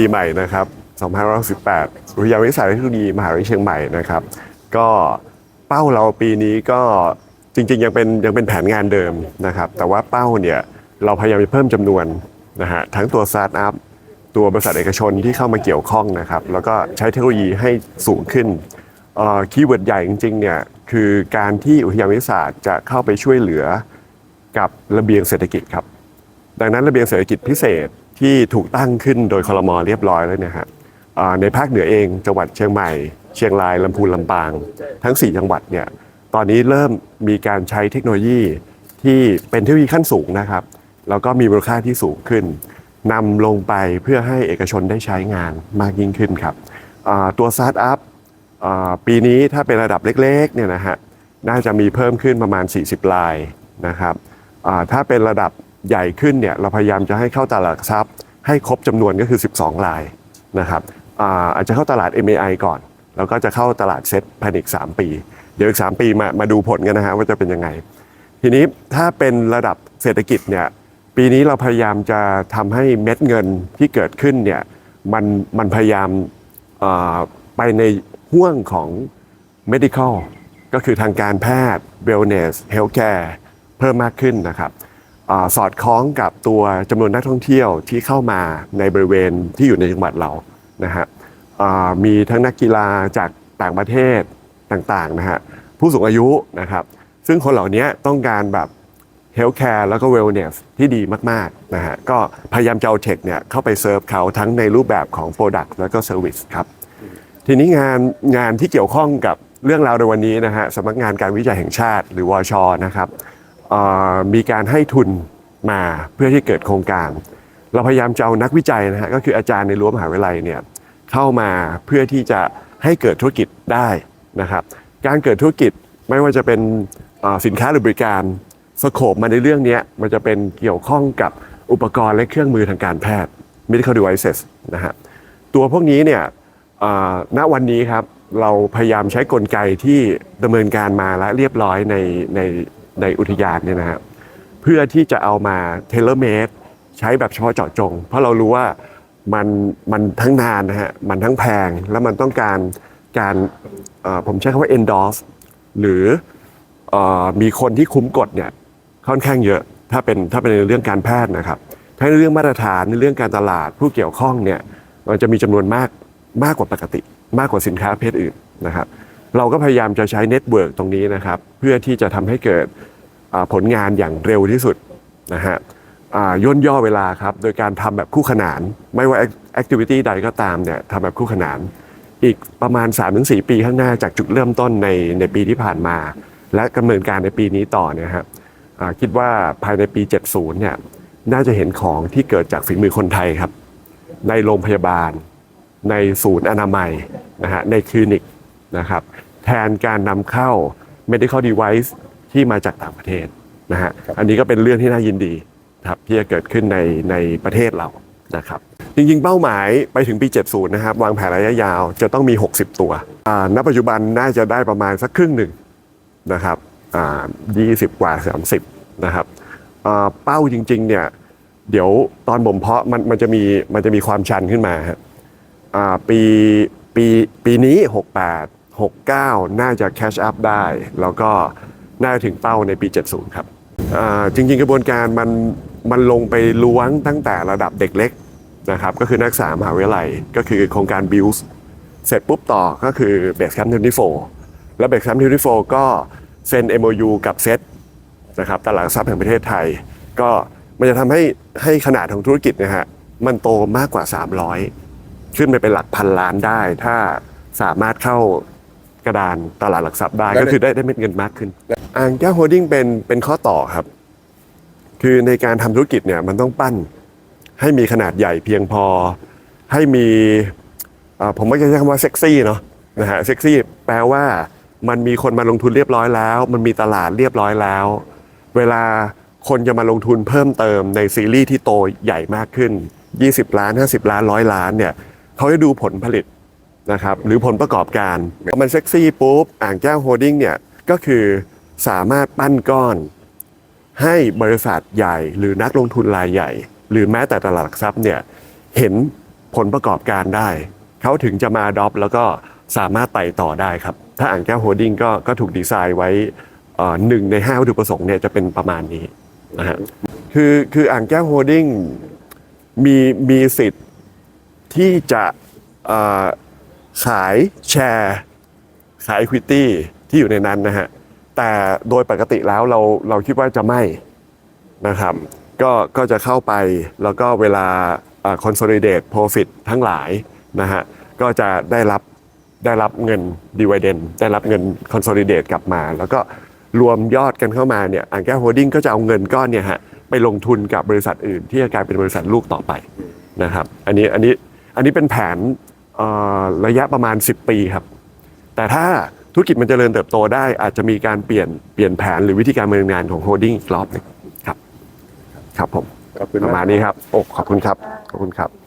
ปีใหม่นะครับ2568วิทยาวิทยาศาสตร์เทคโนโลยีมหาวิทยาลัยเชียงใหม่นะครับ ก็เป้าเราปีนี้ก็จริงๆ ยังเป็นยังเป็นแผนงานเดิมนะครับ แต่ว่าเป้าเนี่ยเราพยายามจะเพิ่มจำนวนนะฮะทั้งตัวสตาร์ทอัพตัวบริษัทเอกชนที่เข้ามาเกี่ยวข้องนะครับ แล้วก็ใช้เทคโนโลยีให้สูงขึ้นคีย์เวิร์ดใหญ่จริงๆเนี่ยคือการที่อุทยานวิทยาศาสตร์จะเข้าไปช่วยเหลือกับระเบียงเศรษฐกิจครับ ดังนั้นระเบียงเศรษฐกิจพิเศษ ที่ถูกตั้งขึ้นโดยคลมเรียบร้อยแล้วเนี่ยฮะในภาคเหนือเองจังหวัดเชียงใหม่ เชียงรายลำพูนลำปาง ทั้ง 4 จังหวัดเนี่ยตอนนี้เริ่มมีการใช้เทคโนโลยีที่เป็นเทคโนโลยีขั้นสูงนะครับแล้วก็มีมูลค่าที่สูงขึ้นนำลงไปเพื่อให้เอกชนได้ใช้งานมากยิ่งขึ้นครับตัวสตาร์ทอัพปีนี้ถ้าเป็นระดับเล็กๆเนี่ยนะฮะน่าจะมีเพิ่มขึ้นประมาณ 40 ลายนะครับถ้าเป็นระดับ ใหญ่ขึ้นเนี่ยเราพยายามจะให้เข้าตลาดหลักทรัพย์ ให้ครบจำนวนก็คือ 12 ลายนะครับอาอาจจะเข้าตลาด MAI ก่อน แล้วก็จะเข้าตลาดเซ็ตภายในอีก 3 ปี เดี๋ยวอีก 3 ปีมามาดูผลกันนะฮะว่าจะเป็นยังไง ทีนี้ถ้าเป็นระดับเศรษฐกิจเนี่ยปีนี้เราพยายามจะทำให้เม็ดเงินที่เกิดขึ้นเนี่ยมันมันพยายามไปในห่วงของ medical ก็คือทางการแพทย์ wellness healthcare เพิ่มมากขึ้นนะครับ สอดคล้องกับตัวจำนวนนักท่องเที่ยวที่เข้ามาในบริเวณที่อยู่ในจังหวัดเรานะฮะมีทั้งนักกีฬาจากต่างประเทศต่างๆนะฮะผู้สูงอายุนะครับซึ่งคนเหล่านี้ต้องการแบบเฮลท์แคร์แล้วก็เวลเนสที่ดีมากๆนะฮะก็พยายามจะเอาเทคเนี่ยเข้าไปเซิร์ฟเขาทั้งในรูปแบบของ Product แล้วก็ Service ครับทีนี้งานงานที่เกี่ยวข้องกับเรื่องราวในวันนี้นะฮะสำนักงานการวิจัยแห่งชาติหรือวชนะครับ มีการให้ทุนมาเพื่อที่เกิดโครงการ เราพยายามจะเอานักวิจัยนะฮะก็คืออาจารย์ในรั้วมหาวิทยาลัยเนี่ยเข้ามาเพื่อที่จะให้เกิดธุรกิจได้นะครับ การเกิดธุรกิจไม่ว่าจะเป็นสินค้าหรือบริการสโคปมาในเรื่องนี้มันจะเป็นเกี่ยวข้องกับอุปกรณ์และเครื่องมือทางการแพทย์ medical devices นะฮะตัวพวกนี้เนี่ยณวันนี้ครับเราพยายามใช้กลไกที่ดำเนินการมาและเรียบร้อยในใน ในอุทยานเนี่ยนะครับเพื่อที่จะเอามาเทเลเมดใช้แบบเฉพาะเจาะจง เพราะเรารู้ว่ามันมันทั้งนานนะฮะมันทั้งแพงแล้วมันต้องการการผมใช้คำว่า endorse หรือมีคนที่คุ้มกฎเนี่ยค่อนข้างเยอะถ้าเป็นถ้าเป็นในเรื่องการแพทย์นะครับทั้งในเรื่องมาตรฐานในเรื่องการตลาดผู้เกี่ยวข้องเนี่ยมันจะมีจำนวนมากมากกว่าปกติ มากกว่าสินค้าประเภทอื่นนะครับ เราก็พยายามจะใช้เน็ตเวิร์กตรงนี้นะครับ เพื่อที่จะทำให้เกิดผลงานอย่างเร็วที่สุดนะฮะย่นย่อเวลาครับ โดยการทำแบบคู่ขนาน ไม่ว่าแอคทิวิตี้ใดก็ตามเนี่ยทำแบบคู่ขนาน อีกประมาณ 3-4 ปีข้างหน้าจากจุดเริ่มต้นในในปีที่ผ่านมา และดำเนินการในปีนี้ต่อเนี่ยครับคิดว่าภายในปี 70 เนี่ยน่าจะเห็นของที่เกิดจากฝีมือคนไทยครับ ในโรงพยาบาล ในศูนย์อนามัยนะฮะในคลินิกนะครับ แทนการนำเข้า medical device ที่มาจากต่างประเทศนะฮะอันนี้ก็เป็นเรื่องที่น่ายินดีครับที่จะเกิดขึ้นในในประเทศเรานะครับจริงๆ เป้าหมายไปถึงปี 70 นะครับ วางแผนระยะยาวจะต้องมี 60 ตัวอ่าณปัจจุบันน่าจะได้ประมาณสักครึ่งหนึ่งนะครับอ่า20กว่า 30 นะครับอ่าเป้าจริงๆ เนี่ย เดี๋ยวตอนบ่มเพาะมันมันจะมีมันจะมีความชันขึ้นมาฮะอ่าปีปีปีนี้ 68 69 น่าจะแคชอัพได้ แล้วก็น่าจะถึงเป้าในปี 70 ครับจริงๆกระบวนการมันมันลงไปล้วงตั้งแต่ระดับเด็กเล็กนะครับก็คือนักศึกษามหาวิทยาลัยก็คือโครงการ BILS เสร็จปุ๊บต่อก็คือ Base Camp 24แล้ว Base Camp 24ก็เซ็น MOU กับเซตนะครับตลาดทรัพย์แห่งประเทศไทย ก็มันจะทำให้ให้ขนาดของธุรกิจนะฮะมันโตมากกว่า 300 ขึ้นไปเป็นหลักพันล้านได้ ถ้าสามารถเข้า กระดานตลาดหลักทรัพย์ได้แล้วก็คือได้ได้เม็ดเงินมากขึ้นอ่างแก้วโฮดดิ้งเป็นเป็นข้อต่อครับ คือในการทำธุรกิจเนี่ยมันต้องปั้นให้มีขนาดใหญ่เพียงพอให้มีอ่าผมไม่ใช้คำว่าเซ็กซี่เนาะนะฮะเซ็กซี่แปลว่ามันมีคนมาลงทุนเรียบร้อยแล้ว มันมีตลาดเรียบร้อยแล้ว เวลาคนจะมาลงทุนเพิ่มเติมในซีรีส์ที่โตใหญ่มากขึ้น 20 ล้าน 50 ล้านร้อยล้านเนี่ยเขาจะดูผลผลิต นะครับหรือผลประกอบการพอมันเซ็กซี่ปุ๊บอ่างแก้วโฮดดิ้งเนี่ยก็คือสามารถปั้นก้อน ให้บริษัทใหญ่หรือนักลงทุนรายใหญ่ หรือแม้แต่ตลาดหลักทรัพย์เนี่ยเห็นผลประกอบการได้ เขาถึงจะมาดอปแล้วก็สามารถไต่ต่อได้ครับ ถ้าอ่างแก้วโฮดดิ้งก็ก็ถูกดีไซน์ไว้หนึ่งในห้าวัตถุประสงค์เนี่ยจะเป็นประมาณนี้นะฮะคือคืออ่างแก้วโฮดดิ้งมีมีสิทธิ์ที่จะ ขายแชร์ ขาย equity ที่อยู่ในนั้นนะฮะ แต่โดยปกติแล้วเราเราคิดว่าจะไม่นะครับก็ก็จะเข้าไปแล้วก็เวลาเอ่อ consolidate profit ทั้งหลายนะฮะก็จะได้รับได้รับเงิน dividend ได้รับเงิน consolidate กลับมา แล้วก็รวมยอดกันเข้ามาเนี่ยอังแก้วโฮดดิ้งก็จะเอาเงินก้อนเนี่ยฮะไปลงทุนกับบริษัทอื่น ที่จะกลายเป็นบริษัทลูกต่อไปนะครับอันนี้อันนี้อันนี้เป็นแผน ระยะประมาณ 10 ปีครับ แต่ถ้าธุรกิจมันจเจริญเติบโตได้อาจจะมีการเปลี่ยนเปลี่ยนแผนหรือวิธีการดำเนินงานของโฮดดิ้งอีกรอบหนึงครับ ครับผมขอบคุณประมากมาณนี้ครับโอ้ขอบคุณครับ ขอบคุณครับ